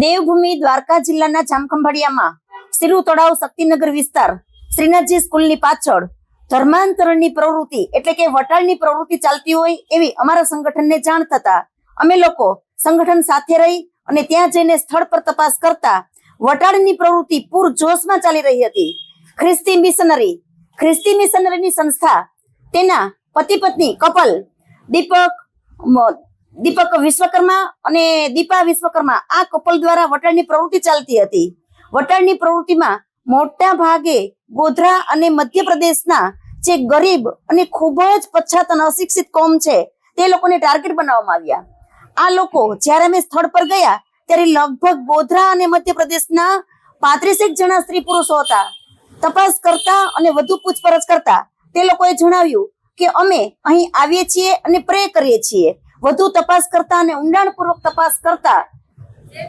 દેવભૂમિ દ્વારકા જિલ્લાના જામખંભાળિયામાં સિરુ તળાવ શક્તિનગર વિસ્તાર શ્રીનાથજી સ્કૂલની પાછળ ધર્માંતરણની પ્રવૃત્તિ એટલે કે વટાળની પ્રવૃત્તિ ચાલતી હોય એવી અમારા સંગઠનને જાણ થતા અમે લોકો સંગઠન સાથે રહી અને ત્યાં જઈને સ્થળ પર તપાસ કરતા વટાળની પ્રવૃત્તિ પૂર જોશમાં ચાલી રહી હતી. ખ્રિસ્તી મિશનરી, ખ્રિસ્તી મિશનરીની સંસ્થા તેના પતિ પત્ની કપલ, દીપક દીપક વિશ્વકર્મા અને દીપા વિશ્વકર્મા આ કપલ દ્વારા વટાળની પ્રવૃત્તિ ચાલતી હતી. વટાળની પ્રવૃત્તિમાં મોટા ભાગે ગોધરા અને મધ્યપ્રદેશના જે ગરીબ અને ખૂબ જ પછાત અને અશિક્ષિત કોમ છે, તે લોકોને ટાર્ગેટ બનાવવામાં આવ્યા. આ લોકો જ્યારે અમે સ્થળ પર ગયા, ત્યારે લગભગ ગોધરા અને મધ્યપ્રદેશના પાંત્રીસેક જણા સ્ત્રી પુરુષો હતા. તપાસ કરતા અને વધુ પૂછપરછ કરતા તે લોકોએ જણાવ્યું કે અમે અહીં આવીએ છીએ અને પ્રે કરીએ છીએ. વધુ તપાસ કરતા અને ઊંડાણપૂર્વક તપાસ કરતા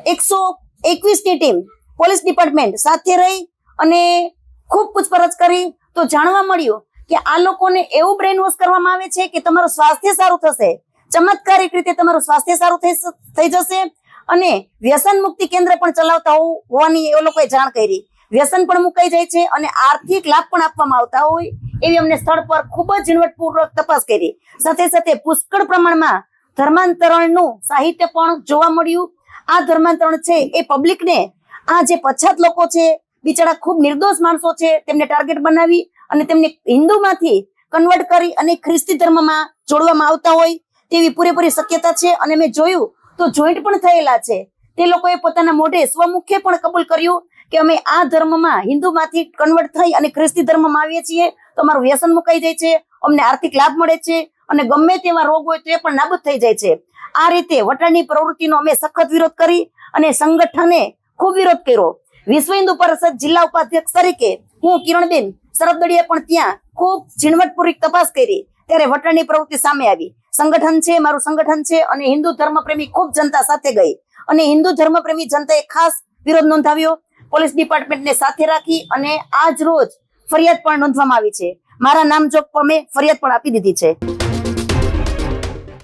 એકસો એકવીસની ટીમ પોલીસ ડિપાર્ટમેન્ટ સાથે રહી અને ખૂબ પૂછપરછ કરી તો જાણવા મળ્યું કે આ લોકોને એવું બ્રેન વોશ કરવામાં આવે છે કે તમારું સ્વાસ્થ્ય સારું થશે. ચમત્કારિક રીતે તમારું સ્વાસ્થ્ય સારું થઈ જશે અને વ્યસન મુક્તિ કેન્દ્ર પણ ચલાવતા હોવ- હોવાની એ લોકોએ જાણ કરી. વ્યસન પણ મુકાઈ જાય છે અને આર્થિક લાભ પણ આપવામાં આવતા હોય એવી અમને સ્થળ પર ખૂબ જ ઝીણવટપૂર્વક તપાસ કરી. સાથે સાથે પુષ્કળ પ્રમાણમાં ધર્માંતરણનું સાહિત્ય પણ જોવા મળ્યું. આ ધર્માંતરણ છે એ પબ્લિકને આ જે પછાત લોકો છે, બિચારા ખૂબ નિર્દોષ માણસો છે, તેમને ટાર્ગેટ બનાવી અને તેમને હિન્દુમાંથી કન્વર્ટ કરી અને ખ્રિસ્તી ધર્મમાં જોડવામાં આવતા હોય તેવી પૂરેપૂરી શક્યતા છે. અને મેં જોયું તો જોઈન્ટ પણ થયેલા છે. તે લોકોએ પોતાના મોઢે સ્વમુખે પણ કબૂલ કર્યું કે અમે આ ધર્મમાં હિન્દુમાંથી કન્વર્ટ થઈ અને ખ્રિસ્તી ધર્મમાં આવીએ છીએ. તો અમારું વ્યસન મુકાઈ જાય છે. અમને આર્થિક લાભ મળે છે. અને ગમે તેવા રોગ હોય તો એ પણ નાબૂદ થઈ જાય છે. આ રીતે વટાણની પ્રવૃત્તિનો અમે સખત વિરોધ કરી અને સંગઠને ખૂબ વિરોધ કર્યો. વિશ્વ હિન્દુ પરિષદ જિલ્લા ઉપાધ્યક્ષ તરીકે હું કિરણબેન સરબદડીએ પણ ત્યાં ખૂબ ઝીણવટપૂર્વક તપાસ કરી. ત્યારે વટાણની પ્રવૃત્તિ સામે આવી. સંગઠન છે, મારું સંગઠન છે અને હિન્દુ ધર્મપ્રેમી ખૂબ જનતા સાથે ગઈ. અને હિન્દુ ધર્મપ્રેમી જનતાએ ખાસ વિરોધ નોંધાવ્યો. પોલીસ ડિપાર્ટમેન્ટને સાથે રાખી અને આજ રોજ ફરિયાદ પણ નોંધવામાં આવી છે. મારા નામ જોગ અમે ફરિયાદ પણ આપી દીધી છે.